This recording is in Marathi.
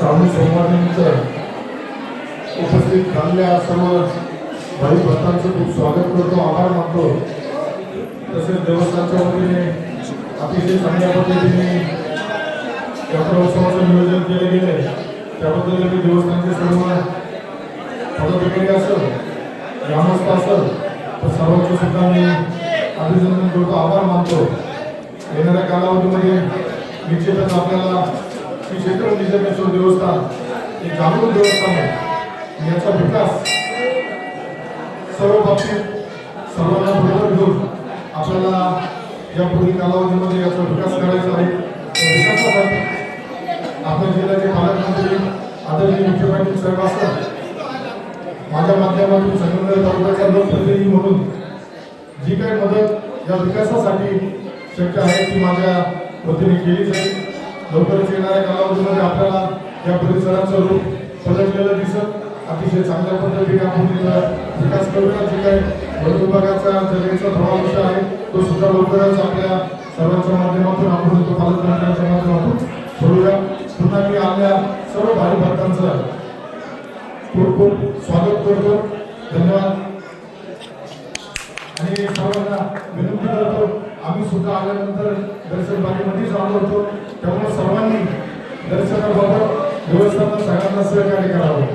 श्रावणी सोमवारनिमित्त उपस्थित झालेल्या सर्व भाई भक्तांचं खूप स्वागत करतो आभार मानतो. तसेच देवस्थानच्या वतीने अतिशय चांगल्या पद्धतीने यात्रा उत्सवाचं नियोजन केले गेले त्याबद्दल मी देवस्थानचे सर्व पदाधिकारी असेल ग्रामस्थ असेल तर सर्वांचं सुद्धा मी अभिनंदन करतो आभार मानतो. येणाऱ्या कालावधीमध्ये निश्चितच आपल्याला श्री क्षेत्र निसर्गेश्वर देवस्थान हे जागृत देवस्थान आहे. याचा विकास सर्व बाबतीत सर्वांना बरोबर घेऊन आपल्याला या पुढील कालावधीमध्ये याचा विकास करायचा आहे. विकासासाठी आपल्या जिल्ह्याचे पालकमंत्री आदरणीय मुख्यमंत्री साहेब असतात. माझ्या माध्यमातून संगमनेर तालुक्याचा लोकप्रतिनिधी म्हणून जी काही मदत या विकासासाठी शक्य आहे ती माझ्या वतीने केली जाईल. लवकरच येणाऱ्या कालावधीमध्ये आपल्याला या परिसराचं रूप बदललेलं दिसत अतिशय चांगल्या पद्धतीने आपण विकास करूया. जे काही वन विभागाचा जमिनीचा थोडा आहे तो सुद्धा लवकरच आपल्या सर्वांच्या माध्यमातून आपण तो पालकमंत्र्यांच्या माध्यमातून सोडूया. पुन्हा मी आपल्या सर्व भारी भक्तांचं खूप खूप स्वागत करतो. धन्यवाद. आणि सर्वांना विनंती करतो सुद्धा आल्यानंतर दर्शन बागेमध्येच आलो होतो. त्यामुळे सर्वांनी दर्शनाबाबत व्यवस्थापन सगळ्यांना सहकार्य करावं.